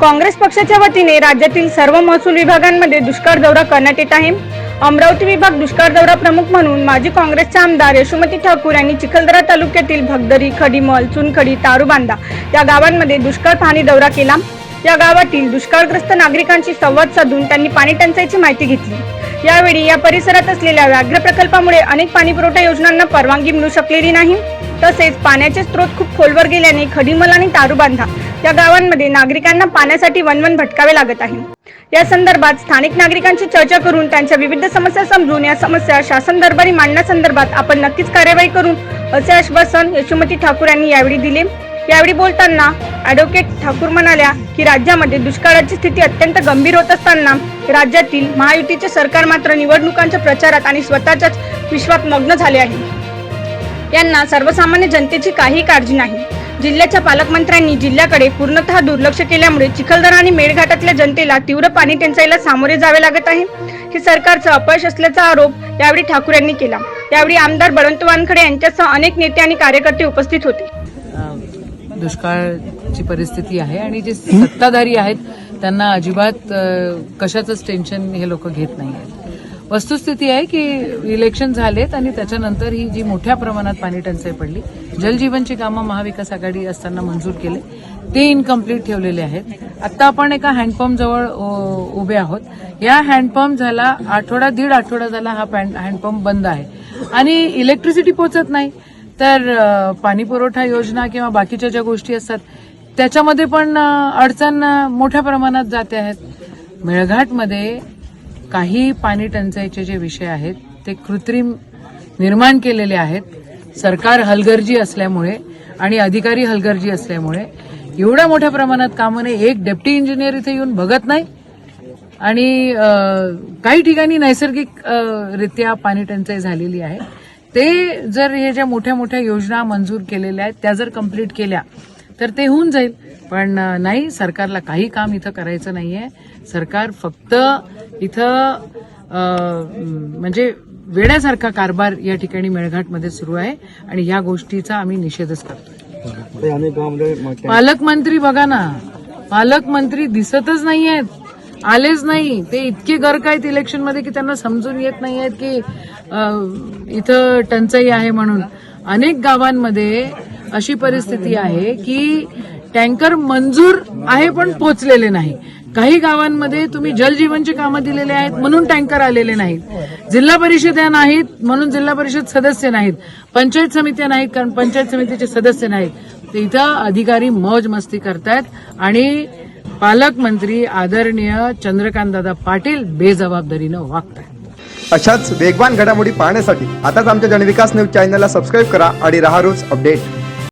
काँग्रेस पक्षाच्या वतीने राज्यातील सर्व महसूल विभागांमध्ये दुष्काळ दौरा करण्यात येत आहे. अमरावती विभाग दुष्काळ दौरा प्रमुख म्हणून माजी काँग्रेसचे आमदार यशोमती ठाकूर यांनी चिखलदरा तालुक्यातील भगदरी खडीमल चुनखडी तारुबांदा या गावांमध्ये दुष्काळ पाहणी दौरा केला. या गावातील दुष्काळग्रस्त नागरिकांशी संवाद साधून त्यांनी पाणी टंचाईची माहिती घेतली. यावेळी या परिसरात असलेल्या व्याघ्र प्रकल्पामुळे अनेक पाणीपुरवठा योजनांना परवानगी मिळू शकलेली नाही. तसेच पाण्याचे स्रोत खूप खोलवर गेल्याने खडीमल आणि तारुबांधा या गावांमध्ये नागरिकांना पाण्यासाठी वनवन भटकावे लागत आहे. या संदर्भात स्थानिक नागरिकांची चर्चा करून त्यांच्या विविध समस्या समजून या समस्या शासन दरबारी मांडण्यासंदर्भात आपण नक्कीच कार्यवाही करू असे आश्वासन यशोमती ठाकूर यांनी यावेळी दिले. यावेळी बोलताना ॲडव्होकेट ठाकूर म्हणाल्या की राज्यामध्ये दुष्काळाची स्थिती अत्यंत गंभीर होत असताना राज्यातील महायुतीचे सरकार मात्र निवडणुकांच्या प्रचारात आणि स्वतःच्याच विश्वात मग्न झाले आहे. यांना सर्वसामान्य जनतेची काही काळजी नाही. जिल्ह्याच्या पालकमंत्र्यांनी जिल्ह्याकडे पूर्णतः दुर्लक्ष केल्यामुळे चिखलदरा आणि मेळघाटातल्या जनतेला तीव्र पाणी टंचाईला सामोरे जावे लागत आहे. हे सरकारचं अपयश असल्याचा आरोप यावेळी ठाकूर यांनी केला. यावेळी आमदार बळवंत वानखडे यांच्यासह अनेक नेते आणि कार्यकर्ते उपस्थित होते. दुष्काळची दुष्काळाची परिस्थिती आहे आणि जे सत्ताधारी आहेत त्यांना अजिबात कशाचंच टेन्शन हे लोक घेत नाही आहेत. वस्तुस्थिती आहे की इलेक्शन झालेत आणि त्याच्यानंतर ही जी मोठ्या प्रमाणात पाणी टंचाई पडली जलजीवनची कामं महाविकास आघाडी असताना मंजूर केले ते इनकम्प्लीट ठेवलेले आहेत. आता आपण एका हँडपंप जवळ उभे आहोत. या हँडपंप झाला आठवडा दीड आठवडा झाला हा पॅन- हँडपंप बंद आहे. आणि इलेक्ट्रिसिटी पोचत नाही. तर पाणीपुरवठा पाणी पुरवठा योजना किंवा बाकीच्या ज्या गोष्टी असतात त्याच्यामध्ये पण अडचण मोठ्या प्रमाणात जाते आहेत. मेळघाटमध्ये काही पाणी टंचाईचे जे विषय आहेत ते कृत्रिम निर्माण केलेले आहेत. सरकार हलगर्जी असल्यामुळे आणि अधिकारी हलगर्जी असल्यामुळे एवढ्या मोठ्या प्रमाणात कामं नाही. एक डेप्टी इंजिनियर इथे येऊन बघत नाही. आणि काही ठिकाणी नैसर्गिक रित्या पाणी टंचाई झालेली आहे. ते जर हे ज्या मोठ्या मोठ्या योजना मंजूर केलेल्या आहेत त्या जर कंप्लीट केल्या तर ते होऊन जाईल. पण नाही सरकारला काही काम इथं करायचं नाहीये. सरकार फक्त इथं म्हणजे वेड्यासारखा कारभार या ठिकाणी मेळघाटमध्ये सुरू आहे आणि ह्या गोष्टीचा आम्ही निषेधच करतो पालकमंत्री बघा ना. पालकमंत्री दिसतच नाही आहेत आलेच नाही. ते इतके गर्क आहेत इलेक्शनमध्ये की त्यांना समजून येत नाही आहेत की इथं टंचाई आहे म्हणून. अनेक गावांमध्ये अशी परिस्थिती आहे की टँकर मंजूर आहे पण पोचलेले नाही. काही गावांमध्ये तुम्ही जलजीवनची कामं दिलेले आहेत म्हणून टँकर आलेले नाहीत. जिल्हा परिषद नाहीत म्हणून जिल्हा परिषद सदस्य नाहीत. पंचायत समित्या नाहीत कारण पंचायत समितीचे सदस्य नाहीत. तर इथं अधिकारी मौज मस्ती करतायत आणि पालकमंत्री आदरणीय चंद्रकांतदादा पाटील बेजबाबदारीनं वागतायत. अशाच वेगवान घडामोडी पाहण्यासाठी आताच आमच्या जनविकास न्यूज चॅनलला सबस्क्राईब करा आणि रहा रोज अपडेट.